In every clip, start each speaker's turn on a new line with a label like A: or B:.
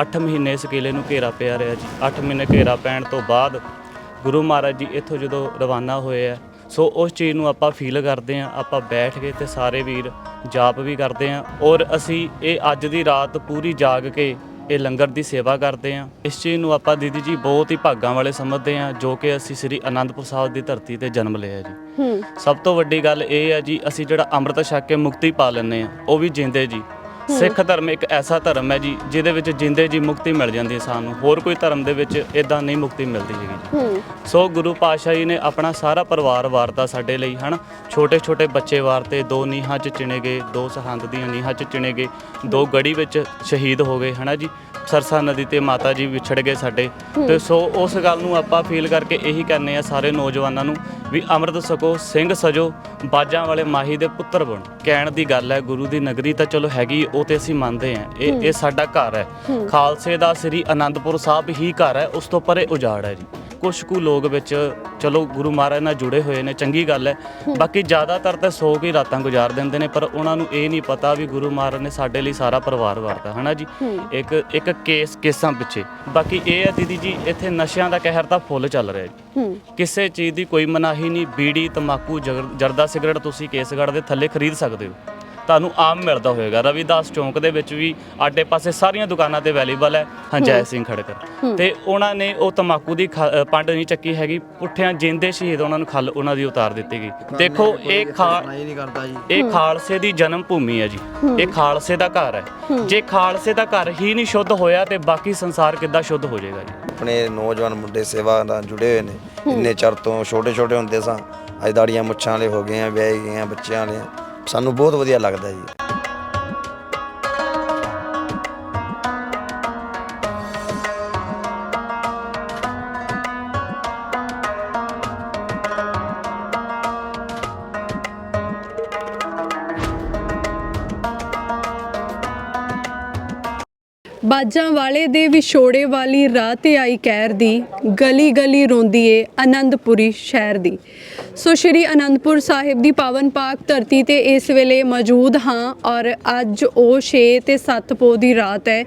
A: 8 ਮਹੀਨੇ ਇਸ ਕਿਲੇ ਨੂੰ ਘੇਰਾ ਪਿਆ ਰਿਹਾ ਜੀ। 8 ਮਹੀਨੇ ਘੇਰਾ ਪੈਣ ਤੋਂ ਬਾਅਦ ਗੁਰੂ ਮਹਾਰਾਜ ਜੀ ਇੱਥੋਂ ਜਦੋਂ ਰਵਾਨਾ ਹੋਏ ਆ ਸੋ ਉਸ ਚੀਜ਼ ਨੂੰ ਆਪਾਂ ਫੀਲ ਕਰਦੇ ਆ ਆਪਾਂ ਬੈਠ ਕੇ ਤੇ ਸਾਰੇ ਵੀਰ ਜਾਪ ਵੀ ਕਰਦੇ ਆ ਔਰ ਅਸੀਂ ਇਹ ਅੱਜ ਦੀ ਰਾਤ ਪੂਰੀ ਜਾਗ ਕੇ ਇਹ ਲੰਗਰ ਦੀ ਸੇਵਾ ਕਰਦੇ ਆ ਇਸ ਚੀਜ਼ ਨੂੰ ਆਪਾਂ ਦੀਦੀ ਜੀ ਬਹੁਤ ਹੀ ਭਾਗਾਂ ਵਾਲੇ ਸਮਝਦੇ ਆ ਜੋ ਕਿ ਅਸੀਂ ਸ੍ਰੀ ਅਨੰਦਪੁਰ ਸਾਹਿਬ ਦੀ ਧਰਤੀ ਤੇ ਜਨਮ ਲਿਆ ਜੀ। ਸਭ ਤੋਂ ਵੱਡੀ ਗੱਲ ਇਹ ਹੈ ਜੀ ਅਸੀਂ ਜਿਹੜਾ ਅੰਮ੍ਰਿਤ ਛਕ ਕੇ ਮੁਕਤੀ ਪਾ ਲੈਂਦੇ ਆ ਉਹ ਵੀ ਜਿੰਦੇ ਜੀ। ਸਿੱਖ ਧਰਮ ਇੱਕ ਐਸਾ ਧਰਮ ਹੈ ਜੀ ਜਿਹਦੇ ਵਿੱਚ ਜਿੰਦੇ ਜੀ ਮੁਕਤੀ ਮਿਲ ਜਾਂਦੀ ਹੈ ਸਾਨੂੰ। ਹੋਰ ਕੋਈ ਧਰਮ ਦੇ ਵਿੱਚ ਇਦਾਂ ਨਹੀਂ ਮੁਕਤੀ ਮਿਲਦੀ ਹੈਗੀ ਜੀ।
B: ਹੂੰ।
A: ਸੋ ਗੁਰੂ ਪਾਤਸ਼ਾਹ ਜੀ ਨੇ ਆਪਣਾ ਸਾਰਾ ਪਰਿਵਾਰ ਵਾਰਤਾ ਸਾਡੇ ਲਈ ਹਨ? ਛੋਟੇ ਛੋਟੇ ਬੱਚੇ ਵਾਰਤੇ ਦੋ ਨੀਹਾਂ 'ਚ ਚਿਣੇ ਗਏ ਦੋ ਸਰਹੰਦ ਦੀਆਂ ਨੀਹਾਂ 'ਚ ਚਿਣੇ ਗਏ ਦੋ ਗੜੀ ਵਿੱਚ ਸ਼ਹੀਦ ਹੋ ਗਏ ਹਨਾ ਜੀ? ਸਰਸਾ ਨਦੀ ਤੇ ਮਾਤਾ ਜੀ ਵਿਛੜ ਗਏ ਸਾਡੇ। ਤੇ ਸੋ ਉਸ ਗੱਲ ਨੂੰ ਆਪਾਂ ਫੀਲ ਕਰਕੇ ਇਹੀ ਕਹਿੰਦੇ ਆ ਸਾਰੇ ਨੌਜਵਾਨਾਂ ਨੂੰ ਵੀ ਅੰਮ੍ਰਿਤ ਸਕੋ ਸਿੰਘ ਸਜੋ ਬਾਜਾਂ ਵਾਲੇ ਮਾਹੀ ਦੇ ਪੁੱਤਰ ਬਣ। ਕਹਿਣ ਦੀ ਗੱਲ ਹੈ ਗੁਰੂ ਦੀ ਨਗਰੀ ਤਾਂ ਚਲੋ ਹੈਗੀ ਉਹ ਤੇ ਅਸੀਂ ਮੰਨਦੇ ਆ ਇਹ ਇਹ ਸਾਡਾ ਘਰ ਹੈ। ਖਾਲਸੇ ਦਾ ਸ੍ਰੀ ਅਨੰਦਪੁਰ ਸਾਹਿਬ ਹੀ ਘਰ ਹੈ ਉਸ ਤੋਂ ਪਰੇ ਉਜਾੜ ਹੈ ਜੀ। ਕੁਝ ਕੁ ਲੋਕ ਵਿੱਚ ਚਲੋ ਗੁਰੂ ਮਹਾਰਾਜ ਨਾਲ ਜੁੜੇ ਹੋਏ ਨੇ ਚੰਗੀ ਗੱਲ ਹੈ। ਬਾਕੀ ਜ਼ਿਆਦਾਤਰ ਤਾਂ ਸੌ ਕੀ ਰਾਤਾਂ ਗੁਜ਼ਾਰ ਦਿੰਦੇ ਨੇ ਪਰ ਉਹਨਾਂ ਨੂੰ ਇਹ ਨਹੀਂ ਪਤਾ ਵੀ ਗੁਰੂ ਮਹਾਰਾਜ ਨੇ ਸਾਡੇ ਲਈ ਸਾਰਾ ਪਰਿਵਾਰ ਵਾਰਤਾ ਹਨਾ ਜੀ? ਇੱਕ ਇੱਕ ਕੇਸ ਕੇਸਾਂ ਪਿੱਛੇ। ਬਾਕੀ ਇਹ ਹੈ ਦੀਦੀ ਜੀ ਇੱਥੇ ਨਸ਼ਿਆਂ ਦਾ ਕਹਿਰ ਤਾਂ ਫੁੱਲ ਚੱਲ ਰਿਹਾ ਜੀ। ਕਿਸੇ ਚੀਜ਼ ਦੀ ਕੋਈ ਮਨਾਹੀ ਨਹੀਂ ਬੀੜੀ ਤਮਾਕੂ ਜਰਦਾ ਸਿਗਰਟ ਤੁਸੀਂ ਕੇਸਗੜ੍ਹ ਦੇ ਥੱਲੇ ਖਰੀਦ ਸਕਦੇ ਹੋ। ਤੁਹਾਨੂੰ ਆਮ ਮਿਲਦਾ ਹੋਵੇਗਾ। ਰਵਿਦਾਸ ਚੌਂਕ ਦੇ ਵਿੱਚ ਵੀ ਆਡੇ ਪਾਸੇ ਸਾਰੀਆਂ ਦੁਕਾਨਾਂ ਤੇ ਅਵੇਲੇਬਲ ਹੈ ਹੰਜੈ ਸਿੰਘ ਖੜਕਰ। ਤੇ ਉਹਨਾਂ ਨੇ ਉਹ ਤਮਾਕੂ ਦੀ ਪੰਡ ਨਹੀਂ ਚੱਕੀ ਹੈਗੀ। ਪੁੱਠਿਆਂ ਜਿੰਦੇ ਸ਼ਹੀਦ ਉਹਨਾਂ ਨੂੰ ਖੱਲ ਉਹਨਾਂ ਦੀ ਉਤਾਰ ਦਿੱਤੀ ਗਈ। ਦੇਖੋ ਇਹ ਖਾ
C: ਨਹੀਂ ਨਹੀਂ ਕਰਦਾ ਜੀ।
A: ਇਹ ਖਾਲਸੇ ਦੀ ਜਨਮ ਭੂਮੀ ਹੈ ਜੀ। ਇਹ ਖਾਲਸੇ ਦਾ ਘਰ ਹੈ। ਜੇ ਖਾਲਸੇ ਦਾ ਘਰ ਹੀ ਨਹੀਂ ਸ਼ੁੱਧ ਹੋਇਆ ਤੇ ਬਾਕੀ ਸੰਸਾਰ ਕਿੱਦਾਂ ਸ਼ੁੱਧ ਹੋ ਜਾਏਗਾ ਜੀ?
C: ਆਪਣੇ ਨੌਜਵਾਨ ਮੁੰਡੇ ਸੇਵਾ ਨਾਲ ਜੁੜੇ ਹੋਏ ਨੇ। ਇੰਨੇ ਚਿਰ ਤੋਂ ਛੋਟੇ ਛੋਟੇ ਹੁੰਦੇ ਸਾਂ। ਅੱਜ ਦਾੜੀਆਂ ਮੁੱਛਾਂ ਵਾਲੇ ਹੋ ਗਏ ਆ ਵਿਆਹੇ ਗਏ ਆ ਬੱਚਿਆਂ ਵਾਲੇ ਆ। ਸਾਨੂੰ ਬਹੁਤ ਵਧੀਆ ਲੱਗਦਾ ਜੀ।
B: ਬਾਜਾਂ ਵਾਲੇ ਦੇ ਵਿਛੋੜੇ ਵਾਲੀ ਰਾਹ ਤੇ ਆਈ ਕਹਿਰ ਦੀ ਗਲੀ ਗਲੀ ਰੋਂਦੀ ਏ ਆਨੰਦਪੁਰੀ ਸ਼ਹਿਰ ਦੀ। ਸੋ ਸ਼੍ਰੀ ਅਨੰਦਪੁਰ ਸਾਹਿਬ ਦੀ ਪਾਵਨ ਪਾਕ ਧਰਤੀ ਤੇ ਇਸ ਵੇਲੇ ਮੌਜੂਦ ਹਾਂ ਔਰ ਅੱਜ ਉਹ 6 ਤੇ 7 ਪੋ ਦੀ ਰਾਤ ਹੈ,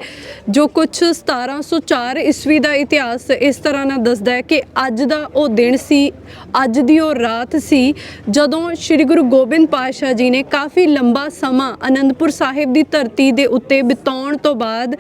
B: ਜੋ ਕੁਝ 1704 ਈਸਵੀ ਦਾ ਇਤਿਹਾਸ ਇਸ ਤਰ੍ਹਾਂ ਨਾਲ ਦੱਸਦਾ ਹੈ ਕਿ ਅੱਜ ਦਾ ਉਹ ਦਿਨ ਸੀ, ਅੱਜ ਦੀ ਉਹ ਰਾਤ ਸੀ, ਜਦੋਂ ਸ਼੍ਰੀ ਗੁਰੂ ਗੋਬਿੰਦ ਪਾਤਸ਼ਾਹ ਜੀ ਨੇ ਕਾਫੀ ਲੰਬਾ ਸਮਾਂ ਅਨੰਦਪੁਰ ਸਾਹਿਬ ਦੀ ਧਰਤੀ ਦੇ ਉੱਤੇ ਬਿਤਾਉਣ ਤੋਂ ਬਾਅਦ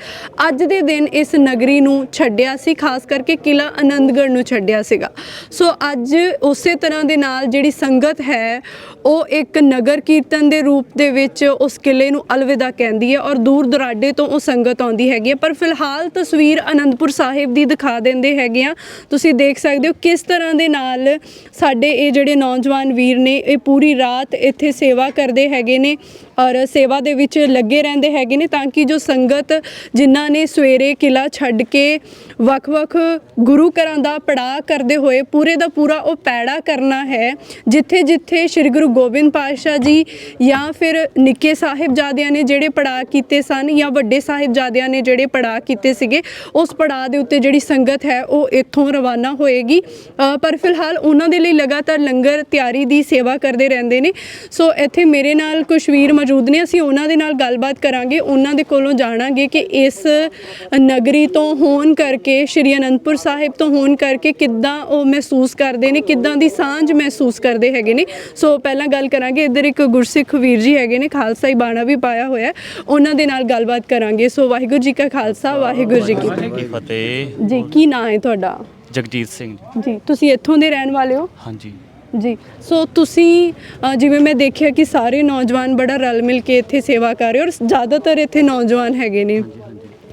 B: ਅੱਜ ਦੇ ਦਿਨ ਇਸ ਨਗਰੀ ਨੂੰ ਛੱਡਿਆ ਸੀ, ਖਾਸ ਕਰਕੇ ਕਿਲਾ ਆਨੰਦਗੜ੍ਹ ਨੂੰ ਛੱਡਿਆ ਸੀਗਾ। ਸੋ ਅੱਜ ਉਸੇ ਤਰ੍ਹਾਂ ਦੇ ਨਾਲ ਨਾਲ ਜਿਹੜੀ ਸੰਗਤ ਹੈ, ਉਹ ਇੱਕ ਨਗਰ ਕੀਰਤਨ ਦੇ ਰੂਪ ਦੇ ਵਿੱਚ ਉਸ ਕਿਲੇ ਨੂੰ ਅਲਵਿਦਾ ਕਹਿੰਦੀ ਹੈ ਔਰ ਦੂਰ ਦੁਰਾਡੇ ਤੋਂ ਉਹ ਸੰਗਤ ਆਉਂਦੀ ਹੈਗੀ ਹੈ। ਪਰ ਫਿਲਹਾਲ ਤਸਵੀਰ ਅਨੰਦਪੁਰ ਸਾਹਿਬ ਦੀ ਦਿਖਾ ਦਿੰਦੇ ਹੈਗੇ ਆ ਤੁਸੀਂ ਦੇਖ ਸਕਦੇ ਹੋ ਕਿਸ ਤਰ੍ਹਾਂ ਦੇ ਨਾਲ ਸਾਡੇ ਇਹ ਜਿਹੜੇ ਨੌਜਵਾਨ ਵੀਰ ਨੇ, ਇਹ ਪੂਰੀ ਰਾਤ ਇੱਥੇ ਸੇਵਾ ਕਰਦੇ ਹੈਗੇ ਨੇ। ਔਰ ਸੇਵਾ ਦੇ ਵਿੱਚ ਲੱਗੇ ਰਹਿੰਦੇ ਹੈਗੇ ਨੇ ਤਾਂ ਕਿ ਜੋ ਸੰਗਤ ਜਿਨ੍ਹਾਂ ਨੇ ਸਵੇਰੇ ਕਿਲਾ ਛੱਡ ਕੇ ਵੱਖ-ਵੱਖ ਗੁਰੂ ਘਰਾਂ ਦਾ ਪੜਾਅ ਕਰਦੇ ਹੋਏ ਪੂਰੇ ਦਾ ਪੂਰਾ ਉਹ ਪੈੜਾ ਕਰਨਾ ਹੈ, ਜਿੱਥੇ-ਜਿੱਥੇ ਸ੍ਰੀ ਗੁਰੂ ਗੋਬਿੰਦ ਪਾਤਸ਼ਾਹ ਜੀ ਜਾਂ ਫਿਰ ਨਿੱਕੇ ਸਾਹਿਬਜ਼ਾਦਿਆਂ ਨੇ ਜਿਹੜੇ ਪੜਾਅ ਕੀਤੇ ਸਨ ਜਾਂ ਵੱਡੇ ਸਾਹਿਬਜ਼ਾਦਿਆਂ ਨੇ ਜਿਹੜੇ ਪੜਾਅ ਕੀਤੇ ਸੀਗੇ, ਉਸ ਪੜਾਅ ਦੇ ਉੱਤੇ ਜਿਹੜੀ ਸੰਗਤ ਹੈ ਉਹ ਇੱਥੋਂ ਰਵਾਨਾ ਹੋਏਗੀ। ਪਰ ਫਿਲਹਾਲ ਉਹਨਾਂ ਦੇ ਲਈ ਲਗਾਤਾਰ ਲੰਗਰ ਤਿਆਰੀ ਦੀ ਸੇਵਾ ਕਰਦੇ ਰਹਿੰਦੇ ਨੇ। ਸੋ ਇੱਥੇ ਮੇਰੇ ਨਾਲ ਕੁਝ ਵੀਰ ਮੌਜੂਦ ਨੇ ਅਸੀਂ ਉਹਨਾਂ ਦੇ ਨਾਲ ਗੱਲਬਾਤ ਕਰਾਂਗੇ ਉਹਨਾਂ ਦੇ ਕੋਲੋਂ ਜਾਣਾਂਗੇ ਕਿ ਇਸ ਨਗਰੀ ਤੋਂ ਹੋਣ ਕਰਕੇ ਸ਼੍ਰੀ ਅਨੰਦਪੁਰ ਸਾਹਿਬ ਤੋਂ ਹੋਣ ਕਰਕੇ ਕਿੱਦਾਂ ਉਹ ਮਹਿਸੂਸ ਕਰਦੇ ਨੇ ਕਿੱਦਾਂ ਦੀ ਸਾਂਝ ਮਹਿਸੂਸ ਕਰਦੇ ਹੈਗੇ ਨੇ। ਸੋ ਪਹਿਲਾਂ ਗੱਲ ਕਰਾਂਗੇ ਇੱਧਰ ਇੱਕ ਗੁਰਸਿੱਖ ਵੀਰ ਜੀ ਹੈਗੇ ਨੇ ਖਾਲਸਾ ਹੀ ਬਾਣਾ ਵੀ ਪਾਇਆ ਹੋਇਆ। ਉਹਨਾਂ ਦੇ ਨਾਲ ਗੱਲਬਾਤ ਕਰਾਂਗੇ। ਸੋ ਵਾਹਿਗੁਰੂ ਜੀ ਕਾ ਖਾਲਸਾ ਵਾਹਿਗੁਰੂ ਜੀ ਕੀ ਫਤਿਹ। ਜੀ ਕੀ ਨਾਂ ਹੈ ਤੁਹਾਡਾ?
A: ਜਗਜੀਤ ਸਿੰਘ ਜੀ।
B: ਜੀ ਤੁਸੀਂ ਇੱਥੋਂ ਦੇ ਰਹਿਣ ਵਾਲੇ ਹੋ?
A: ਹਾਂਜੀ।
B: ਜੀ। ਸੋ ਤੁਸੀਂ ਅ, ਜਿਵੇਂ ਮੈਂ ਦੇਖਿਆ ਕਿ ਸਾਰੇ ਨੌਜਵਾਨ ਬੜਾ ਰਲ ਮਿਲ ਕੇ ਇੱਥੇ ਸੇਵਾ ਕਰ ਰਹੇ ਹੋ ਔਰ ਜ਼ਿਆਦਾਤਰ ਇੱਥੇ ਨੌਜਵਾਨ ਹੈਗੇ ਨੇ।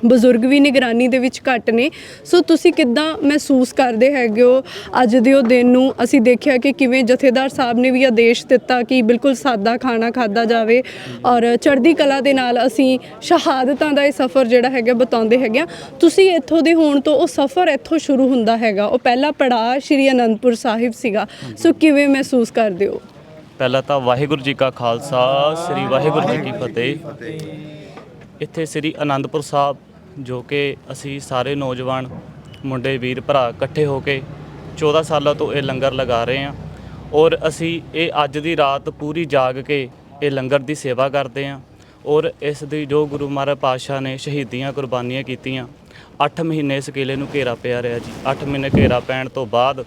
B: ਬਜ਼ੁਰਗ ਵੀ ਨਿਗਰਾਨੀ ਦੇ ਵਿੱਚ ਘੱਟ ਨੇ। ਸੋ ਤੁਸੀਂ ਕਿੱਦਾਂ ਮਹਿਸੂਸ ਕਰਦੇ ਹੈਗੇ ਹੋ? ਅੱਜ ਦੇ ਉਹ ਦਿਨ ਨੂੰ ਅਸੀਂ ਦੇਖਿਆ ਕਿ ਕਿਵੇਂ ਜਥੇਦਾਰ ਸਾਹਿਬ ਨੇ ਵੀ ਆਦੇਸ਼ ਦਿੱਤਾ ਕਿ ਬਿਲਕੁਲ ਸਾਦਾ ਖਾਣਾ ਖਾਦਾ ਜਾਵੇ ਔਰ ਚੜ੍ਹਦੀ ਕਲਾ ਦੇ ਨਾਲ ਅਸੀਂ ਸ਼ਹਾਦਤਾਂ ਦਾ ਇਹ ਸਫ਼ਰ ਜਿਹੜਾ ਹੈਗਾ ਬਤਾਉਂਦੇ ਹੈਗੇ ਆ ਤੁਸੀਂ ਇੱਥੋਂ ਦੇ ਹੋਣ ਤੋਂ ਉਹ ਸਫ਼ਰ ਇੱਥੋਂ ਸ਼ੁਰੂ ਹੁੰਦਾ ਹੈਗਾ। ਉਹ ਪਹਿਲਾ ਪੜਾਅ ਸ਼੍ਰੀ ਅਨੰਦਪੁਰ ਸਾਹਿਬ ਸੀਗਾ। ਸੋ ਕਿਵੇਂ ਮਹਿਸੂਸ ਕਰਦੇ ਹੋ?
A: ਪਹਿਲਾਂ ਤਾਂ ਵਾਹਿਗੁਰੂ ਜੀ ਕਾ ਖਾਲਸਾ, ਸ੍ਰੀ ਵਾਹਿਗੁਰੂ ਜੀ ਕੀ ਫਤਿਹ। ਇੱਥੇ ਸ੍ਰੀ ਅਨੰਦਪੁਰ ਸਾਹਿਬ ਜੋ ਕਿ ਅਸੀਂ ਸਾਰੇ ਨੌਜਵਾਨ ਮੁੰਡੇ, ਵੀਰ, ਭਰਾ ਇਕੱਠੇ ਹੋ ਕੇ 14 ਸਾਲਾਂ ਤੋਂ ਇਹ ਲੰਗਰ ਲਗਾ ਰਹੇ ਹਾਂ ਔਰ ਅਸੀਂ ਇਹ ਅੱਜ ਦੀ ਰਾਤ ਪੂਰੀ ਜਾਗ ਕੇ ਇਹ ਲੰਗਰ ਦੀ ਸੇਵਾ ਕਰਦੇ ਹਾਂ ਔਰ ਇਸ ਦੀ ਜੋ ਗੁਰੂ ਮਹਾਰਾਜ ਪਾਤਸ਼ਾਹ ਨੇ ਸ਼ਹੀਦੀਆਂ ਕੁਰਬਾਨੀਆਂ ਕੀਤੀਆਂ 8 ਮਹੀਨੇ ਇਸ ਕਿਲੇ ਨੂੰ ਘੇਰਾ ਪਿਆ ਰਿਹਾ ਜੀ। 8 ਮਹੀਨੇ ਘੇਰਾ ਪੈਣ ਤੋਂ ਬਾਅਦ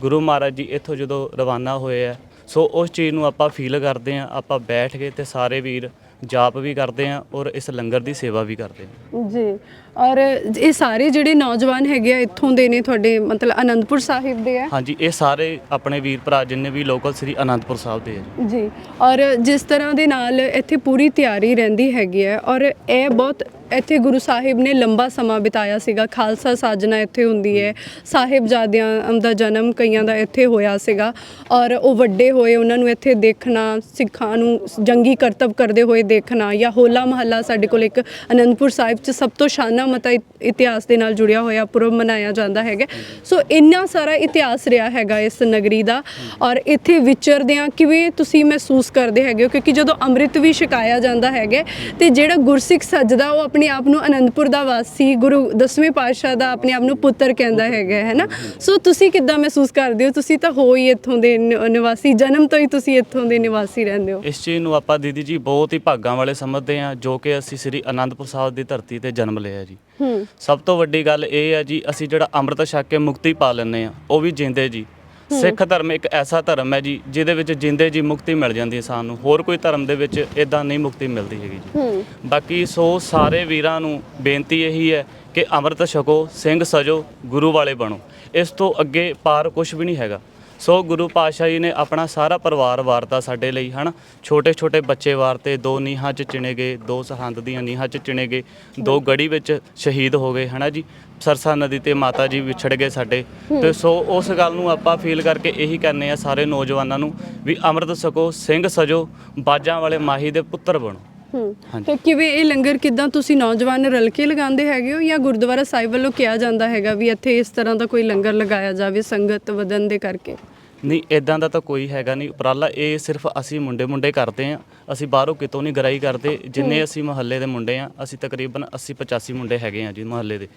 A: ਗੁਰੂ ਮਹਾਰਾਜ ਜੀ ਇੱਥੋਂ ਜਦੋਂ ਰਵਾਨਾ ਹੋਏ ਆ, ਸੋ ਉਸ ਚੀਜ਼ ਨੂੰ ਆਪਾਂ ਫੀਲ ਕਰਦੇ ਆ ਆਪਾਂ ਬੈਠ ਕੇ ਤੇ ਸਾਰੇ ਵੀਰ ਜਾਪ ਵੀ ਕਰਦੇ ਆ ਔਰ ਇਸ ਲੰਗਰ ਦੀ ਸੇਵਾ ਵੀ ਕਰਦੇ ਆ।
B: ਜੀ। ਔਰ ਇਹ ਸਾਰੇ ਜਿਹੜੇ ਨੌਜਵਾਨ ਹੈਗੇ ਆ ਇੱਥੋਂ ਦੇ ਨੇ ਤੁਹਾਡੇ ਮਤਲਬ ਅਨੰਦਪੁਰ ਸਾਹਿਬ ਦੇ ਆ?
A: ਹਾਂਜੀ ਇਹ ਸਾਰੇ ਆਪਣੇ ਵੀਰ ਭਰਾ ਜਿੰਨੇ ਵੀ ਲੋਕਲ ਸ੍ਰੀ ਅਨੰਦਪੁਰ ਸਾਹਿਬ ਦੇ ਆ ਜੀ।
B: ਜੀ। ਔਰ ਜਿਸ ਤਰ੍ਹਾਂ ਦੇ ਨਾਲ ਇੱਥੇ ਪੂਰੀ ਤਿਆਰੀ ਰਹਿੰਦੀ ਹੈਗੀ ਹੈ ਔਰ ਇਹ ਬਹੁਤ ਇੱਥੇ ਗੁਰੂ ਸਾਹਿਬ ਨੇ ਲੰਬਾ ਸਮਾਂ ਬਿਤਾਇਆ ਸੀਗਾ। ਖਾਲਸਾ ਸਾਜਨਾ ਇੱਥੇ ਹੁੰਦੀ ਹੈ। ਸਾਹਿਬਜ਼ਾਦਿਆਂ ਦਾ ਜਨਮ ਕਈਆਂ ਦਾ ਇੱਥੇ ਹੋਇਆ ਸੀਗਾ ਔਰ ਉਹ ਵੱਡੇ ਹੋਏ, ਉਹਨਾਂ ਨੂੰ ਇੱਥੇ ਦੇਖਣਾ, ਸਿੱਖਾਂ ਨੂੰ ਜੰਗੀ ਕਰਤੱਵ ਕਰਦੇ ਹੋਏ ਦੇਖਣਾ ਜਾਂ ਹੋਲਾ ਮਹੱਲਾ ਸਾਡੇ ਕੋਲ ਇੱਕ ਅਨੰਦਪੁਰ ਸਾਹਿਬ 'ਚ ਸਭ ਤੋਂ ਸ਼ਾਨਾ ਮਤਾ ਇਤਿਹਾਸ ਦੇ ਨਾਲ ਜੁੜਿਆ ਹੋਇਆ, ਪੁਰਬ ਮਨਾਇਆ ਜਾਂਦਾ ਹੈਗਾ। ਸੋ ਇੰਨਾ ਸਾਰਾ ਇਤਿਹਾਸ ਰਿਹਾ ਹੈਗਾ ਇਸ ਨਗਰੀ ਦਾ ਔਰ ਇੱਥੇ ਵਿਚਰਦਿਆਂ ਕਿਵੇਂ ਤੁਸੀਂ ਮਹਿਸੂਸ ਕਰਦੇ ਹੈਗੇ ਹੋ? ਕਿਉਂਕਿ ਜਦੋਂ ਅੰਮ੍ਰਿਤ ਵੀ ਛਕਾਇਆ ਜਾਂਦਾ ਹੈਗਾ ਤੇ ਜਿਹੜਾ ਗੁਰਸਿੱਖ ਸੱਜਦਾ ਉਹ ਆਪਣੇ ਆਪ ਨੂੰ ਅਨੰਦਪੁਰ ਦਾ ਵਾਸੀ ਗੁਰੂ ਦਸਵੇਂ ਪਾਤਸ਼ਾਹ ਦਾ ਆਪਣੇ ਆਪ ਨੂੰ ਪੁੱਤਰ ਕਹਿੰਦਾ ਹੈਗਾ ਹੈ ਨਾ ਸੋ ਤੁਸੀਂ ਕਿੱਦਾਂ ਮਹਿਸੂਸ ਕਰਦੇ ਹੋ? ਤੁਸੀਂ ਤਾਂ ਹੋ ਹੀ ਇੱਥੋਂ ਦੇ ਨ- ਨਿਵਾਸੀ ਜਨਮ ਤੋਂ ਹੀ ਤੁਸੀਂ ਇੱਥੋਂ ਦੇ ਨਿਵਾਸੀ ਰਹਿੰਦੇ ਹੋ।
A: ਇਸ ਚੀਜ਼ ਨੂੰ ਆਪਾਂ ਦੀਦੀ ਜੀ ਬਹੁਤ ਹੀ ਭਾਗਾਂ ਵਾਲੇ ਸਮਝਦੇ ਹਾਂ ਜੋ ਕਿ ਅਸੀਂ ਸ੍ਰੀ ਅਨੰਦਪੁਰ ਸਾਹਿਬ ਦੀ ਧਰਤੀ ਤੇ ਜਨਮ ਲਿਆ ਜੀ।
B: ਹੂੰ।
A: ਸਭ ਤੋਂ ਵੱਡੀ ਗੱਲ ਇਹ ਹੈ ਜੀ ਅਸੀਂ ਜਿਹੜਾ ਅੰਮ੍ਰਿਤ ਛਕ ਕੇ ਮੁਕਤੀ ਪਾ ਲੈਂਦੇ ਆ ਉਹ ਵੀ ਜਿੰਦੇ ਜੀ। ਸਿੱਖ ਧਰਮ ਇੱਕ ਐਸਾ ਧਰਮ ਹੈ ਜੀ ਜਿਹਦੇ ਵਿੱਚ ਜਿੰਦੇ ਜੀ ਮੁਕਤੀ ਮਿਲ ਜਾਂਦੀ ਹੈ ਸਾਨੂੰ। ਹੋਰ ਕੋਈ ਧਰਮ ਦੇ ਵਿੱਚ ਇਦਾਂ ਨਹੀਂ ਮੁਕਤੀ ਮਿਲਦੀ ਹੈਗੀ ਜੀ। ਬਾਕੀ ਸੋ ਸਾਰੇ ਵੀਰਾਂ ਨੂੰ ਬੇਨਤੀ ਇਹੀ ਹੈ ਕਿ ਅੰਮ੍ਰਿਤ ਛਕੋ ਸਿੰਘ ਸਜੋ ਗੁਰੂ ਵਾਲੇ ਬਣੋ। ਇਸ ਤੋਂ ਅੱਗੇ ਪਾਰ ਕੁਝ ਵੀ ਨਹੀਂ ਹੈਗਾ। ਸੋ ਗੁਰੂ ਪਾਤਸ਼ਾਹ ਜੀ ਨੇ ਆਪਣਾ ਸਾਰਾ ਪਰਿਵਾਰ ਵਾਰਤਾ ਸਾਡੇ ਲਈ ਹਨ? ਛੋਟੇ ਛੋਟੇ ਬੱਚੇ ਵਾਰਤੇ ਦੋ ਨੀਹਾਂ 'ਚ ਚਿਣੇ ਗਏ ਦੋ ਸਰਹੰਦ ਦੀਆਂ ਨੀਹਾਂ 'ਚ ਚਿਣੇ ਗਏ ਦੋ ਗੜੀ ਵਿੱਚ ਸ਼ਹੀਦ ਹੋ ਗਏ ਹਨਾ ਜੀ? ਸਰਸਾ ਨਦੀ ਤੇ ਮਾਤਾ ਜੀ ਵਿਛੜ ਗਏ ਸਾਡੇ। ਤੇ ਸੋ ਉਸ ਗੱਲ ਨੂੰ ਆਪਾਂ ਫੀਲ ਕਰਕੇ ਇਹੀ ਕਹਿੰਦੇ ਆ ਸਾਰੇ ਨੌਜਵਾਨਾਂ ਨੂੰ ਵੀ ਅੰਮ੍ਰਿਤ ਛਕੋ ਸਿੰਘ ਸਜੋ ਬਾਜਾਂ ਵਾਲੇ ਮਾਹੀ ਦੇ ਪੁੱਤਰ ਬਣੋ।
B: ਹੂੰ। ਤੇ ਕਿਵੇਂ ਇਹ ਲੰਗਰ ਕਿਦਾਂ ਤੁਸੀਂ ਨੌਜਵਾਨ ਰਲ ਕੇ ਲਗਾਉਂਦੇ ਹੈਗੇ ਹੋ ਜਾਂ ਗੁਰਦੁਆਰਾ ਸਾਹਿਬ ਵੱਲੋਂ ਕਿਹਾ ਜਾਂਦਾ ਹੈਗਾ ਵੀ ਇੱਥੇ ਇਸ ਤਰ੍ਹਾਂ ਦਾ ਕੋਈ ਲੰਗਰ ਲਗਾਇਆ ਜਾਵੇ ਸੰਗਤ ਵਧਣ ਦੇ ਕਰਕੇ
A: ਨਹੀਂ ਇਦਾਂ ਦਾ ਤਾਂ ਕੋਈ ਹੈਗਾ ਨਹੀਂ। ਉਪਰਾਲਾ ਇਹ ਸਿਰਫ ਅਸੀਂ ਮੁੰਡੇ ਮੁੰਡੇ ਕਰਦੇ ਆ ਅਸੀਂ ਬਾਹਰੋਂ ਕਿਤੋਂ ਨਹੀਂ ਗਰਾਈ ਕਰਦੇ। ਜਿੰਨੇ ਅਸੀਂ ਮੁਹੱਲੇ ਦੇ ਮੁੰਡੇ ਆ ਅਸੀਂ ਤਕਰੀਬਨ 80 85 ਮੁੰਡੇ ਹੈਗੇ ਆ ਜੀ ਮੁਹੱਲੇ ਦੇ।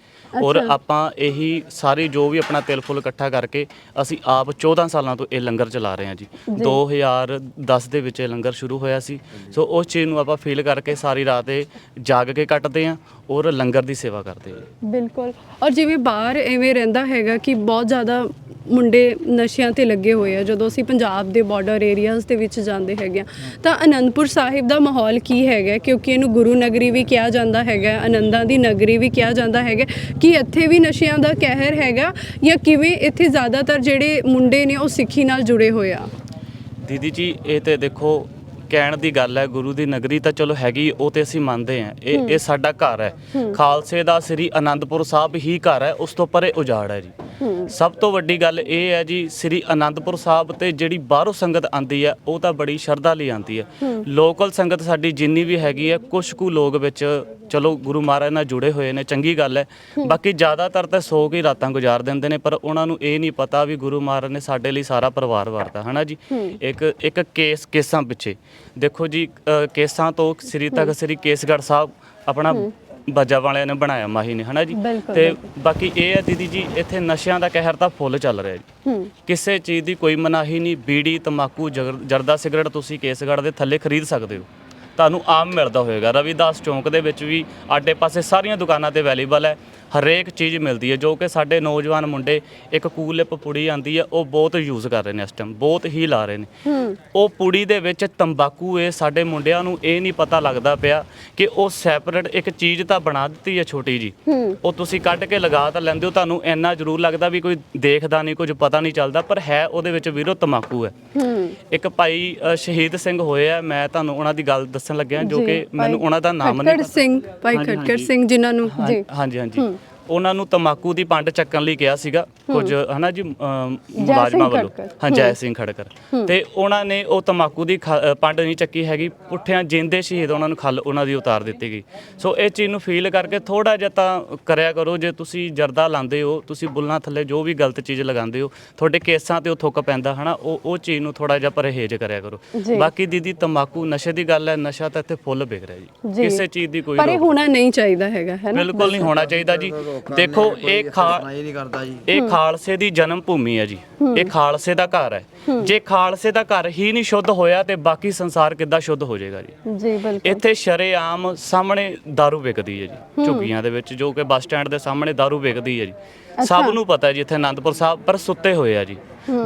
A: ਔਰ ਆਪਾਂ ਇਹੀ ਸਾਰੀ ਜੋ ਵੀ ਆਪਣਾ ਤਿਲ ਫੁੱਲ ਇਕੱਠਾ ਕਰਕੇ ਅਸੀਂ ਆਪ 14 ਸਾਲਾਂ ਤੋਂ ਇਹ ਲੰਗਰ ਚਲਾ ਰਹੇ ਆ ਜੀ। 2010 ਦੇ ਵਿੱਚ ਇਹ ਲੰਗਰ ਸ਼ੁਰੂ ਹੋਇਆ ਸੀ। ਸੋ ਉਸ ਚੀਜ਼ ਨੂੰ ਆਪਾਂ ਫੀਲ ਕਰਕੇ ਸਾਰੀ ਰਾਤ ਇਹ ਜਾਗ ਕੇ ਕੱਟਦੇ ਆ ਔਰ ਲੰਗਰ ਦੀ ਸੇਵਾ ਕਰਦੇ ਆ
B: ਬਿਲਕੁਲ। ਔਰ ਜਿਵੇਂ ਬਾਹਰ ਐਵੇਂ ਰਹਿੰਦਾ ਹੈਗਾ ਕਿ ਬਹੁਤ ਜ਼ਿਆਦਾ ਮੁੰਡੇ ਨਸ਼ਿਆਂ ਤੇ ਲੱਗੇ ਹੋਏ ਆ ਜਦੋਂ ਅਸੀਂ ਪੰਜਾਬ ਦੇ ਬਾਰਡਰ ਏਰੀਆਜ਼ ਦੇ ਵਿੱਚ ਜਾਂਦੇ ਹੈਗੇ ਆ ਤਾਂ ਅਨੰਦਪੁਰ ਸਾਹਿਬ ਦਾ ਮਾਹੌਲ ਕੀ ਹੈਗਾ? ਕਿਉਂਕਿ ਇਹਨੂੰ ਗੁਰੂ ਨਗਰੀ ਵੀ ਕਿਹਾ ਜਾਂਦਾ ਹੈਗਾ ਆਨੰਦਾਂ ਦੀ ਨਗਰੀ ਵੀ ਕਿਹਾ ਜਾਂਦਾ ਹੈਗਾ ਕਿ ਇੱਥੇ ਵੀ ਨਸ਼ਿਆਂ ਦਾ ਕਹਿਰ ਹੈਗਾ ਜਾਂ ਕਿਵੇਂ ਇੱਥੇ ਜ਼ਿਆਦਾਤਰ ਜਿਹੜੇ ਮੁੰਡੇ ਨੇ ਉਹ ਸਿੱਖੀ ਨਾਲ ਜੁੜੇ ਹੋਏ ਆ?
A: ਦੀਦੀ ਜੀ ਇਹ ਤੇ ਦੇਖੋ ਕਹਿਣ ਦੀ ਗੱਲ ਹੈ ਗੁਰੂ ਦੀ ਨਗਰੀ ਤਾਂ ਚਲੋ ਹੈਗੀ ਉਹ ਤੇ ਅਸੀਂ ਮੰਨਦੇ ਹਾਂ। ਇਹ ਇਹ ਸਾਡਾ ਘਰ ਹੈ। ਖਾਲਸੇ ਦਾ ਸ੍ਰੀ ਅਨੰਦਪੁਰ ਸਾਹਿਬ ਹੀ ਘਰ ਹੈ ਉਸ ਤੋਂ ਪਰੇ ਉਜਾੜ ਹੈ ਜੀ। ਸਭ ਤੋਂ ਵੱਡੀ ਗੱਲ ਇਹ ਹੈ ਜੀ ਸ੍ਰੀ ਅਨੰਦਪੁਰ ਸਾਹਿਬ ਤੇ ਜਿਹੜੀ ਬਾਹਰੋਂ ਸੰਗਤ ਆਂਦੀ ਹੈ ਉਹ ਤਾਂ ਬੜੀ ਸ਼ਰਧਾ ਲਈ ਆਂਦੀ ਹੈ। ਲੋਕਲ ਸੰਗਤ ਸਾਡੀ ਜਿੰਨੀ ਵੀ ਹੈਗੀ ਹੈ ਕੁਝ ਕੁ ਲੋਕ ਵਿੱਚ ਚਲੋ ਗੁਰੂ ਮਹਾਰਾਜ ਨਾਲ ਜੁੜੇ ਹੋਏ ਨੇ ਚੰਗੀ ਗੱਲ ਹੈ। ਬਾਕੀ ਜ਼ਿਆਦਾਤਰ ਤਾਂ ਸੋ ਕੇ ਹੀ ਰਾਤਾਂ ਗੁਜ਼ਾਰ ਦਿੰਦੇ ਨੇ ਪਰ ਉਹਨਾਂ ਨੂੰ ਇਹ ਨਹੀਂ ਪਤਾ ਵੀ ਗੁਰੂ ਮਹਾਰਾਜ ਨੇ ਸਾਡੇ ਲਈ ਸਾਰਾ ਪਰਿਵਾਰ ਵਾਰਤਾ ਹਨਾ ਜੀ? ਇੱਕ ਇੱਕ ਕੇਸ ਕੇਸਾਂ ਪਿੱਛੇ। ਦੇਖੋ ਜੀ ਅ, ਕੇਸਾਂ ਤੋਂ ਸ੍ਰੀ ਤਖਤ ਸ੍ਰੀ ਕੇਸਗੜ੍ਹ ਸਾਹਿਬ ਆਪਣਾ ਬਾਜਾ ਵਾਲਿਆਂ ਨੇ ਬਣਾਇਆ ਮਾਹੀ ਨੇ ਹਨਾ ਜੀ?
B: ਬਿਲਕੁਲ,
A: ਤੇ ਬਾਕੀ ਇਹ ਹੈ ਦੀਦੀ ਜੀ ਇੱਥੇ ਨਸ਼ਿਆਂ ਦਾ ਕਹਿਰ ਤਾਂ ਫੁੱਲ ਚੱਲ ਰਿਹਾ ਜੀ। ਕਿਸੇ ਚੀਜ਼ ਦੀ ਕੋਈ ਮਨਾਹੀ ਨਹੀਂ ਬੀੜੀ ਤੰਬਾਕੂ ਜਗਰ- ਜਰਦਾ ਸਿਗਰਟ ਤੁਸੀਂ ਕੇਸਗੜ੍ਹ ਦੇ ਥੱਲੇ ਖਰੀਦ ਸਕਦੇ ਹੋ। ਤੁਹਾਨੂੰ ਆਮ ਮਿਲਦਾ ਹੋਵੇਗਾ ਰਵਿਦਾਸ ਚੌਂਕ ਦੇ ਵਿੱਚ ਵੀ ਆਡੇ ਪਾਸੇ ਸਾਰੀਆਂ ਦੁਕਾਨਾਂ ਤੇ ਅਵੇਲੇਬਲ ਹੈ। ਹਰੇਕ ਚੀਜ਼ ਮਿਲਦੀ ਹੈ ਜੋ ਕਿ ਸਾਡੇ ਨੌਜਵਾਨ ਮੁੰਡੇ ਇੱਕ ਕੂਲਿਪ ਪੁੜੀ ਆਂਦੀ ਹੈ ਉਹ ਬਹੁਤ ਯੂਜ਼ ਕਰ ਰਹੇ ਨੇ ਇਸ ਟਾਈਮ ਬਹੁਤ ਹੀ ਲਾ ਰਹੇ ਨੇ। ਉਹ ਪੁੜੀ ਦੇ ਵਿੱਚ ਤੰਬਾਕੂ ਹੈ ਸਾਡੇ ਮੁੰਡਿਆਂ ਨੂੰ ਇਹ ਨਹੀਂ ਪਤਾ ਲੱਗਦਾ ਪਿਆ ਕਿ ਉਹ ਸੈਪਰੇਟ ਇੱਕ ਚੀਜ਼ ਤਾਂ ਬਣਾ ਦਿੱਤੀ ਹੈ ਛੋਟੀ ਜੀ ਉਹ ਤੁਸੀਂ ਕੱਢ ਕੇ ਲਗਾ ਤਾਂ ਲੈਂਦੇ ਹੋ ਤੁਹਾਨੂੰ ਇੰਨਾ ਜ਼ਰੂਰ ਲੱਗਦਾ ਵੀ ਕੋਈ ਦੇਖਦਾ ਨਹੀਂ ਕੁਝ ਪਤਾ ਨਹੀਂ ਚੱਲਦਾ ਪਰ ਹੈ ਉਹਦੇ ਵਿੱਚ ਵੀਰੋ ਤਮਾਕੂ ਹੈ। ਇੱਕ ਭਾਈ ਸ਼ਹੀਦ ਸਿੰਘ ਹੋਏ ਆ ਮੈਂ ਤੁਹਾਨੂੰ ਉਹਨਾਂ ਦੀ ਗੱਲ ਦੱਸਣ ਲੱਗਿਆ ਜੋ ਕਿ ਮੈਨੂੰ ਉਹਨਾਂ ਦਾ ਨਾਮ ਨਹੀਂ ਪਤਾ।
B: ਸਿੰਘ ਭਾਈ
A: ਹਾਂਜੀ।
B: ਸਿੰਘ ਜਿਨ੍ਹਾਂ ਨੂੰ ਜੀ।
A: ਹਾਂਜੀ ਹਾਂਜੀ। ਉਹਨਾਂ ਨੂੰ ਤਮਾਕੂ ਦੀ ਪੰਡ ਚੱਕਣ ਲਈ ਕਿਹਾ ਸੀਗਾ। ਕੁਝ ਹਨਾ ਜੀ ਮੁਲਾਜ਼ਮਾਂ ਵੱਲੋਂ। ਹਾਂ ਜੈ ਸਿੰਘ ਖੜਕਰ। ਤੇ ਉਹਨਾਂ ਨੇ ਉਹ ਤਮਾਕੂ ਦੀ ਪੰਡ ਨਹੀਂ ਚੱਕੀ ਹੈਗੀ। ਪੁੱਠਿਆਂ ਜਿੰਦੇ ਸ਼ਹੀਦ ਉਹਨਾਂ ਨੂੰ ਖੱਲ ਉਹਨਾਂ ਦੀ ਉਤਾਰ ਦਿੱਤੀ ਗਈ। ਸੋ ਇਹ ਚੀਜ਼ ਨੂੰ ਫੀਲ ਕਰਕੇ ਥੋੜਾ ਜਿਹਾ ਤਾਂ ਕਰਿਆ ਕਰੋ। ਜੇ ਤੁਸੀਂ ਜਰਦਾ ਲਾਉਂਦੇ ਹੋ ਤੁਸੀਂ ਬੁੱਲਾਂ ਥੱਲੇ ਜੋ ਵੀ ਗਲਤ ਚੀਜ਼ ਲਗਾਉਂਦੇ ਹੋ ਤੁਹਾਡੇ ਕੇਸਾਂ ਤੇ ਉਹ ਥੁੱਕ ਪੈਂਦਾ ਹਨਾ ਉਹ ਉਹ ਚੀਜ਼ ਨੂੰ ਥੋੜਾ ਜਿਹਾ ਪਰਹੇਜ਼ ਕਰਿਆ ਕਰੋ। ਬਾਕੀ ਦੀਦੀ ਤਮਾਕੂ ਨਸ਼ੇ ਦੀ ਗੱਲ ਹੈ ਨਸ਼ਾ ਤਾਂ ਇੱਥੇ ਫੁੱਲ ਵਿਕ ਰਿਹਾ ਜੀ। ਕਿਸੇ ਚੀਜ਼ ਦੀ ਕੋਈ
B: ਪਰ ਇਹ ਹੋਣਾ ਨਹੀਂ ਚਾਹੀਦਾ ਹੈਗਾ ਹੈ ਨਾ?
A: ਬਿਲਕੁਲ ਨਹੀਂ ਹੋਣਾ ਚਾਹੀਦਾ ਜੀ। ਦੇਖੋ ਇਹ ਖਾ
C: ਨਹੀਂ ਨਹੀਂ ਕਰਦਾ ਜੀ
A: ਇਹ ਖਾਲਸੇ ਦੀ ਜਨਮ ਭੂਮੀ ਹੈ ਜੀ ਇਹ ਖਾਲਸੇ ਦਾ ਘਰ ਹੈ ਜੇ ਖਾਲਸੇ ਦਾ ਘਰ ਹੀ ਨਹੀਂ ਸ਼ੁੱਧ ਹੋਇਆ ਤੇ ਬਾਕੀ ਸੰਸਾਰ ਕਿੱਦਾਂ ਸ਼ੁੱਧ ਹੋ ਜਾਏਗਾ ਜੀ
B: ਜੀ ਬਿਲਕੁਲ
A: ਇੱਥੇ ਸ਼ਰੇਆਮ ਸਾਹਮਣੇ दारू ਵਿਕਦੀ ਹੈ ਜੀ ਝੁੱਗੀਆਂ ਦੇ ਵਿੱਚ ਜੋ ਕਿ ਬੱਸ ਸਟੈਂਡ ਦੇ ਸਾਹਮਣੇ दारू ਵਿਕਦੀ ਹੈ ਜੀ ਸਭ ਨੂੰ ਪਤਾ ਹੈ ਜੀ ਇੱਥੇ ਆਨੰਦਪੁਰ ਸਾਹਿਬ ਪਰ ਸੁੱਤੇ ਹੋਏ ਆ ਜੀ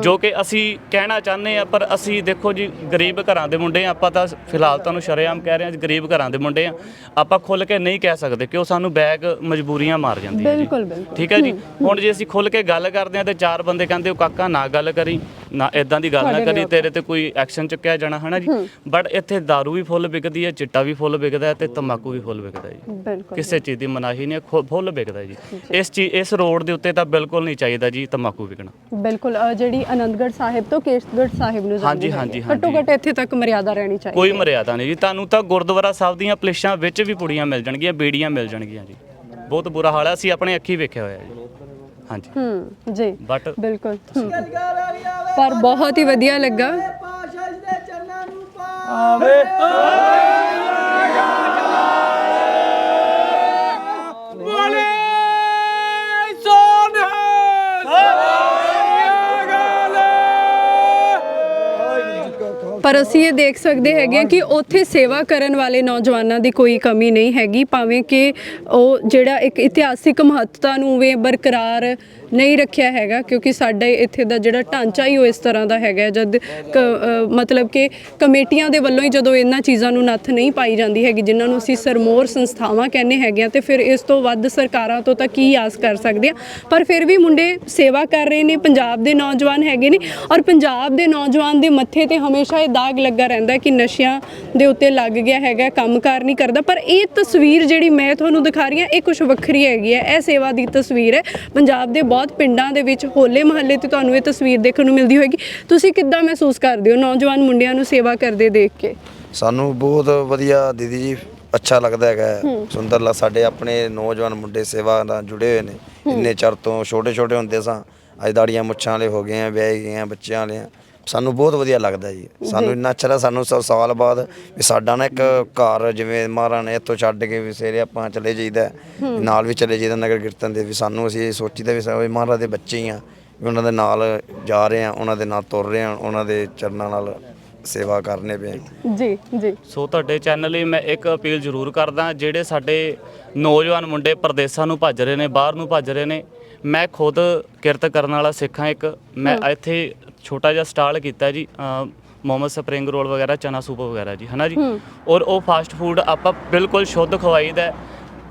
A: ਜੋ ਕਿ ਅਸੀਂ ਕਹਿਣਾ ਚਾਹੁੰਦੇ ਆ ਪਰ ਅਸੀਂ ਦੇਖੋ ਜੀ ਗਰੀਬ ਘਰਾਂ ਦੇ ਮੁੰਡੇ ਆ ਆਪਾਂ ਤਾਂ ਫਿਲਹਾਲ ਤੁਹਾਨੂੰ ਸ਼ਰੇਆਮ ਕਹਿ ਰਹੇ ਹਾਂ ਜੀ ਗਰੀਬ ਘਰਾਂ ਦੇ ਮੁੰਡੇ ਆ ਆਪਾਂ ਖੁੱਲ ਕੇ ਨਹੀਂ ਕਹਿ ਸਕਦੇ ਕਿਉਂ ਸਾਨੂੰ ਬੈਗ ਮਜਬੂਰੀਆਂ ਮਾਰ ਜਾਂਦੀਆਂ ਜੀ।
B: ਬਿਲਕੁਲ ਬਿਲਕੁਲ।
A: ਠੀਕ ਹੈ ਜੀ? ਹੁਣ ਜੇ ਅਸੀਂ ਖੁੱਲ ਕੇ ਗੱਲ ਕਰਦੇ ਆ ਤੇ ਚਾਰ ਬੰਦੇ ਕਹਿੰਦੇ ਉਹ ਕਾਕਾ ਨਾ ਗੱਲ ਕਰੀ ਨਾ ਇਦਾਂ ਦੀ ਗੱਲ ਨਾ ਕਰੀ ਤੇਰੇ ਤੇ ਕੋਈ ਐਕਸ਼ਨ ਚੁੱਕਿਆ ਜਾਣਾ ਹਨਾ ਜੀ? ਬਟ ਇੱਥੇ दारू ਵੀ ਫੁੱਲ ਵਿਕਦੀ ਹੈ ਚਿੱਟਾ ਵੀ ਫੁੱਲ ਵਿਕਦਾ ਹੈ ਤੇ ਤੰਬਾਕੂ ਵੀ ਫੁੱਲ ਵਿਕਦਾ ਹੈ ਜੀ ਕਿਸੇ ਚੀਜ਼ ਦੀ ਮਨਾਹੀ ਨਹੀਂ ਹੈ, ਫੁੱਲ ਵਿਕਦਾ ਹੈ ਜੀ। ਇਸ ਚੀਜ਼ ਇਸ ਰੋਡ ਦੇ ਉੱਤੇ ਤਾਂ ਬਿਲਕੁਲ ਨਹੀਂ ਚਾਹੀਦਾ ਜੀ ਤੰਬਾਕੂ ਵਿਕਣਾ।
B: ਬਿਲਕੁਲ ਅ, ਜਿਹੜੀ ਆਨੰਦਗੜ੍ਹ ਸਾਹਿਬ ਤੋਂ ਕੇਸਗੜ੍ਹ ਸਾਹਿਬ ਨੂੰ
A: ਹਾਂਜੀ,
B: ਜਾਂਦੀ
A: ਹਾਂਜੀ,
B: ਹੈਗੀ। ਘੱਟੋ
A: ਹਾਂਜੀ।
B: ਘੱਟ ਇੱਥੇ ਤੱਕ ਮਰਿਆਦਾ ਰਹਿਣੀ ਚਾਹੀਦੀ
A: ਕੋਈ ਮਰਿਆਦਾ ਨਹੀਂ ਜੀ। ਤੁਹਾਨੂੰ ਤਾਂ ਗੁਰਦੁਆਰਾ ਸਾਹਿਬ ਦੀਆਂ ਪਲੇਸ਼ਾਂ ਵਿੱਚ ਵੀ ਪੁੜੀਆਂ ਮਿਲ ਜਾਣਗੀਆਂ ਬੀੜੀਆਂ ਮਿਲ ਜਾਣਗੀਆਂ ਜੀ। ਬਹੁਤ ਬੁਰਾ ਹਾਲ ਹੈ ਅਸੀਂ ਆਪਣੇ ਅੱਖੀ ਵੇਖਿਆ ਹੋਇਆ ਜੀ। ਹਾਂਜੀ।
B: ਹੂੰ ਜੀ।
A: ਬਟ
B: ਬਿਲਕੁਲ ਹੂੰ। ਪਰ ਬਹੁਤ ਹੀ ਵਧੀਆ ਲੱਗਾ। ਪਰ ਅਸੀਂ ਇਹ ਦੇਖ ਸਕਦੇ ਹੈਗੇ ਹਾਂ ਕਿ ਉੱਥੇ ਸੇਵਾ ਕਰਨ ਵਾਲੇ ਨੌਜਵਾਨਾਂ ਦੀ ਕੋਈ ਕਮੀ ਨਹੀਂ ਹੈਗੀ, ਭਾਵੇਂ ਕਿ ਉਹ ਜਿਹੜਾ ਇੱਕ ਇਤਿਹਾਸਿਕ ਮਹੱਤਤਾ ਨੂੰ ਵੀ ਬਰਕਰਾਰ ਨਹੀਂ ਰੱਖਿਆ ਹੈਗਾ ਕਿਉਂਕਿ ਸਾਡਾ ਇੱਥੇ ਦਾ ਜਿਹੜਾ ਢਾਂਚਾ ਹੀ ਉਹ ਇਸ ਤਰ੍ਹਾਂ ਦਾ ਹੈਗਾ ਜਦ ਕ- ਮਤਲਬ ਕਿ ਕਮੇਟੀਆਂ ਦੇ ਵੱਲੋਂ ਹੀ ਜਦੋਂ ਇਹਨਾਂ ਚੀਜ਼ਾਂ ਨੂੰ ਨੱਥ ਨਹੀਂ ਪਾਈ ਜਾਂਦੀ ਹੈਗੀ, ਜਿਨ੍ਹਾਂ ਨੂੰ ਅਸੀਂ ਸਰਮੋਰ ਸੰਸਥਾਵਾਂ ਕਹਿੰਦੇ ਹੈਗੇ ਆ, ਤੇ ਫਿਰ ਇਸ ਤੋਂ ਵੱਧ ਸਰਕਾਰਾਂ ਤੋਂ ਤਾਂ ਕੀ ਆਸ ਕਰ ਸਕਦੇ ਆ? ਪਰ ਫਿਰ ਵੀ ਮੁੰਡੇ ਸੇਵਾ ਕਰ ਰਹੇ ਨੇ, ਪੰਜਾਬ ਦੇ ਨੌਜਵਾਨ ਹੈਗੇ ਨੇ ਔਰ ਪੰਜਾਬ ਦੇ ਨੌਜਵਾਨ ਦੇ ਮੱਥੇ ਤੇ ਹਮੇਸ਼ਾ ਇਹ ਦਾਗ ਲੱਗਾ ਰਹਿੰਦਾ ਕਿ ਨਸ਼ਿਆਂ ਦੇ ਉੱਤੇ ਲੱਗ ਗਿਆ ਹੈਗਾ ਕੰਮਕਾਰ ਨਹੀਂ ਕਰਦਾ। ਪਰ ਇਹ ਤਸਵੀਰ ਜਿਹੜੀ ਮੈਂ ਤੁਹਾਨੂੰ ਦਿਖਾ ਰਹੀ ਹਾਂ, ਇਹ ਕੁਝ ਵੱਖਰੀ ਹੈਗੀ ਹੈ। ਇਹ ਸੇਵਾ ਦੀ ਤਸਵੀਰ ਹੈ। ਪੰਜਾਬ ਦੇ ਬਹੁਤ ਪਿੰਡਾਂ ਦੇ ਵਿੱਚ ਹੋਲੇ ਮਹੱਲੇ ਤੇ ਤੁਹਾਨੂੰ ਇਹ ਤਸਵੀਰ ਦੇਖਣ ਨੂੰ ਮਿਲਦੀ ਹੋਏਗੀ। ਤੁਸੀਂ ਕਿੱਦਾਂ ਮਹਿਸੂਸ ਕਰਦੇ ਹੋ? ਨੌਜਵਾਨ ਮੁੰਡਿਆਂ ਨੂੰ ਸੇਵਾ ਕਰਦੇ ਦੇਖ ਕੇ।
C: ਸਾਨੂੰ ਬਹੁਤ ਵਧੀਆ ਦੀਦੀ ਜੀ ਅੱਛਾ ਲੱਗਦਾ ਹੈਗਾ। ਸੁੰਦਰ ਲਾ ਸਾਡੇ ਆਪਣੇ ਨੌਜਵਾਨ ਮੁੰਡੇ ਸੇਵਾ ਨਾਲ ਜੁੜੇ ਹੋਏ ਨੇ। ਇੰਨੇ ਚਿਰ ਤੋਂ ਛੋਟੇ ਛੋਟੇ ਹੁੰਦੇ ਸਾਂ। ਅੱਜ ਦਾੜੀਆਂ ਮੁੱਛਾਂ ਵਾਲੇ ਹੋ ਗਏ ਆ ਵਿਆਹੇ ਗਏ ਆ ਬੱਚਿਆਂ ਵਾਲੇ ਆ। ਸਾਨੂੰ ਬਹੁਤ ਵਧੀਆ ਲੱਗਦਾ ਜੀ। ਸਾਨੂੰ ਇੰਨਾ ਅੱਛਾ ਲੱਗਾ ਸਾਨੂੰ ਸੌ ਸਾਲ ਬਾਅਦ ਵੀ ਸਾਡਾ ਨਾ ਇੱਕ ਘਰ ਜਿਵੇਂ ਮਹਾਰਾਜ ਨੇ ਇੱਥੋਂ ਛੱਡ ਕੇ ਵੀ ਸਵੇਰੇ ਆਪਾਂ ਚਲੇ ਜਾਈਦਾ ਹੈ, ਨਾਲ ਵੀ ਚਲੇ ਜਾਈਦਾ ਨਗਰ ਕੀਰਤਨ ਦੇ ਵੀ ਸਾਨੂੰ ਅਸੀਂ ਸੋਚੀਦਾ ਵੀ ਸਾ- ਵੀ ਮਹਾਰਾਜ ਦੇ ਬੱਚੇ ਹੀ ਆ ਵੀ ਉਹਨਾਂ ਦੇ ਨਾਲ ਜਾ ਰਹੇ ਆ ਉਹਨਾਂ ਦੇ ਨਾਲ ਤੁਰ ਰਹੇ ਆ ਉਹਨਾਂ ਦੇ ਚਰਨਾਂ ਨਾਲ ਸੇਵਾ ਕਰਨੇ ਪਏ
B: ਜੀ ਜੀ।
A: ਸੋ ਤੁਹਾਡੇ ਚੈਨਲ ਲਈ ਮੈਂ ਇੱਕ ਅਪੀਲ ਜ਼ਰੂਰ ਕਰਦਾ ਜਿਹੜੇ ਸਾਡੇ ਨੌਜਵਾਨ ਮੁੰਡੇ ਪਰਦੇਸਾਂ ਨੂੰ ਭੱਜ ਰਹੇ ਨੇ ਬਾਹਰ ਨੂੰ ਭੱਜ ਰਹੇ ਨੇ ਮੈਂ ਖੁਦ ਕਿਰਤ ਕਰਨ ਵਾਲਾ ਸਿੱਖਾਂ ਇੱਕ। ਮੈਂ ਇੱਥੇ ਛੋਟਾ ਜਿਹਾ ਸਟਾਲ ਕੀਤਾ ਜੀ ਅ, ਮੋਮੋ ਸਪਰਿੰਗ ਰੋਲ ਵਗੈਰਾ ਚਨਾ ਸੂਪ ਵਗੈਰਾ ਜੀ ਹਨਾ ਜੀ? ਔਰ ਉਹ ਫਾਸਟ ਫੂਡ ਆਪਾਂ ਬਿਲਕੁਲ ਸ਼ੁੱਧ ਖਵਾਈਦਾ।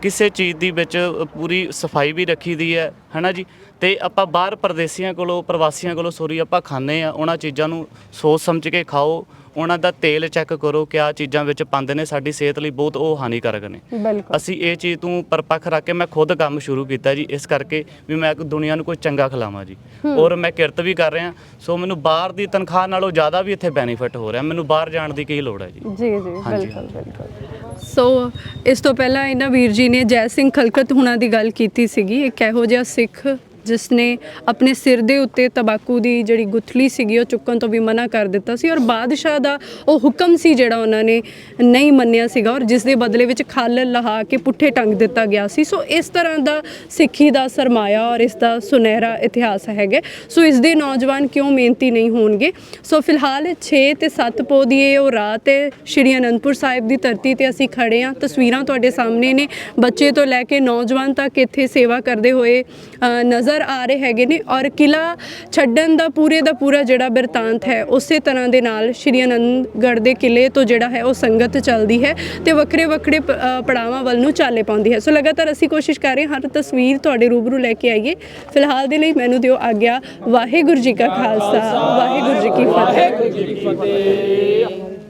A: ਕਿਸੇ ਚੀਜ਼ ਦੀ ਵਿੱਚ ਪੂਰੀ ਸਫ਼ਾਈ ਵੀ ਰੱਖੀ ਦੀ ਹੈ ਹਨਾ ਜੀ? ਤੇ ਆਪਾਂ ਬਾਹਰ ਪਰਦੇਸੀਆਂ ਕੋਲੋਂ ਪ੍ਰਵਾਸੀਆਂ ਕੋਲੋਂ ਸੋਰੀ ਆਪਾਂ ਖਾਂਦੇ ਆ ਉਹਨਾਂ ਚੀਜ਼ਾਂ ਨੂੰ ਸੋਚ ਸਮਝ ਕੇ ਖਾਓ। ਉਹਨਾਂ ਦਾ ਤੇਲ ਚੈੱਕ ਕਰੋ ਕਿਆ ਚੀਜ਼ਾਂ ਵਿੱਚ ਪਾਉਂਦੇ ਨੇ। ਸਾਡੀ ਸਿਹਤ ਲਈ ਬਹੁਤ ਉਹ ਹਾਨੀਕਾਰਕ ਨੇ।
B: ਬਿਲਕੁਲ।
A: ਅਸੀਂ ਇਹ ਚੀਜ਼ ਤੋਂ ਪਰਪੱਖ ਰੱਖ ਕੇ ਮੈਂ ਖੁਦ ਕੰਮ ਸ਼ੁਰੂ ਕੀਤਾ ਜੀ। ਇਸ ਕਰਕੇ ਵੀ ਮੈਂ ਦੁਨੀਆ ਨੂੰ ਕੋਈ ਚੰਗਾ ਖਿਲਾਵਾਂ ਜੀ। ਔਰ ਮੈਂ ਕਿਰਤ ਵੀ ਕਰ ਰਿਹਾ। ਸੋ ਮੈਨੂੰ ਬਾਹਰ ਦੀ ਤਨਖਾਹ ਨਾਲੋਂ ਜ਼ਿਆਦਾ ਵੀ ਇੱਥੇ ਬੈਨੀਫਿਟ ਹੋ ਰਿਹਾ। ਮੈਨੂੰ ਬਾਹਰ ਜਾਣ ਦੀ ਕੀ ਲੋੜ ਹੈ ਜੀ?
B: ਜੀ ਜੀ ਬਿਲਕੁਲ ਬਿਲਕੁਲ। ਸੋ ਇਸ ਤੋਂ ਪਹਿਲਾਂ ਇਹਨਾਂ ਵੀਰ ਜੀ ਨੇ ਜੈ ਸਿੰਘ ਖਲਕਤ ਹੁਣਾਂ ਦੀ ਗੱਲ ਕੀਤੀ ਸੀਗੀ। ਇੱਕ ਇਹੋ ਜਿਹਾ ਸਿੱਖ ਜਿਸ ਨੇ ਆਪਣੇ ਸਿਰ ਦੇ ਉੱਤੇ ਤਬਾਕੂ ਦੀ ਜਿਹੜੀ ਗੁਥਲੀ ਸੀਗੀ, ਉਹ ਚੁੱਕਣ ਤੋਂ ਵੀ ਮਨਾ ਕਰ ਦਿੱਤਾ ਸੀ ਔਰ ਬਾਦਸ਼ਾਹ ਦਾ ਉਹ ਹੁਕਮ ਸੀ ਜਿਹੜਾ ਉਹਨਾਂ ਨੇ ਨਹੀਂ ਮੰਨਿਆ ਸੀਗਾ ਔਰ ਜਿਸ ਦੇ ਬਦਲੇ ਵਿੱਚ ਖਲ ਲਹਾ ਕੇ ਪੁੱਠੇ ਟੰਗ ਦਿੱਤਾ ਗਿਆ ਸੀ। ਸੋ ਇਸ ਤਰ੍ਹਾਂ ਦਾ ਸਿੱਖੀ ਦਾ ਸਰਮਾਇਆ ਔਰ ਇਸ ਦਾ ਸੁਨਹਿਰਾ ਇਤਿਹਾਸ ਹੈਗਾ। ਸੋ ਇਸ ਦੇ ਨੌਜਵਾਨ ਕਿਉਂ ਮਿਹਨਤੀ ਨਹੀਂ ਹੋਣਗੇ? ਸੋ ਫਿਲਹਾਲ 6 ਤੇ 7 ਪੋ ਦੀ ਇਹ ਉਹ ਰਾਤ ਹੈ, ਸ਼੍ਰੀ ਅਨੰਦਪੁਰ ਸਾਹਿਬ ਦੀ ਧਰਤੀ ਤੇ ਅਸੀਂ ਖੜੇ ਹਾਂ। ਤਸਵੀਰਾਂ ਤੁਹਾਡੇ ਸਾਹਮਣੇ ਨੇ। ਬੱਚੇ ਤੋਂ ਲੈ ਕੇ ਨੌਜਵਾਨ ਤੱਕ ਇੱਥੇ ਸੇਵਾ ਕਰਦੇ ਹੋਏ ਨਜ਼ਰ ਨਜ਼ਰ ਆ ਰਹੇ ਹੈਗੇ ਨੇ ਔਰ ਕਿਲਾ ਛੱਡਣ ਦਾ ਪੂਰੇ ਦਾ ਪੂਰਾ ਜਿਹੜਾ ਬਿਰਤਾਂਤ ਹੈ, ਉਸੇ ਤਰ੍ਹਾਂ ਦੇ ਨਾਲ ਸ਼੍ਰੀ ਅਨੰਦਗੜ੍ਹ ਦੇ ਕਿਲੇ ਤੋਂ ਜਿਹੜਾ ਹੈ, ਉਹ ਸੰਗਤ ਚੱਲਦੀ ਹੈ ਤੇ ਵੱਖਰੇ ਵੱਖਰੇ ਪੜਾਵਾਂ ਵੱਲ ਨੂੰ ਚਾਲੇ ਪਾਉਂਦੀ ਹੈ। ਸੋ ਲਗਾਤਾਰ ਅਸੀਂ ਕੋਸ਼ਿਸ਼ ਕਰ ਰਹੇ ਹਾਂ, ਹਰ ਤਸਵੀਰ ਤੁਹਾਡੇ ਰੂਬਰੂ ਲੈ ਕੇ ਆਈਏ। ਫਿਲਹਾਲ ਦੇ ਲਈ ਮੈਨੂੰ ਦਿਓ ਆਗਿਆ ਵਾਹਿਗੁਰੂ ਜੀ ਕਾ ਖਾਲਸਾ ਵਾਹਿਗੁਰੂ ਜੀ ਕੀ ਫਤਿਹ।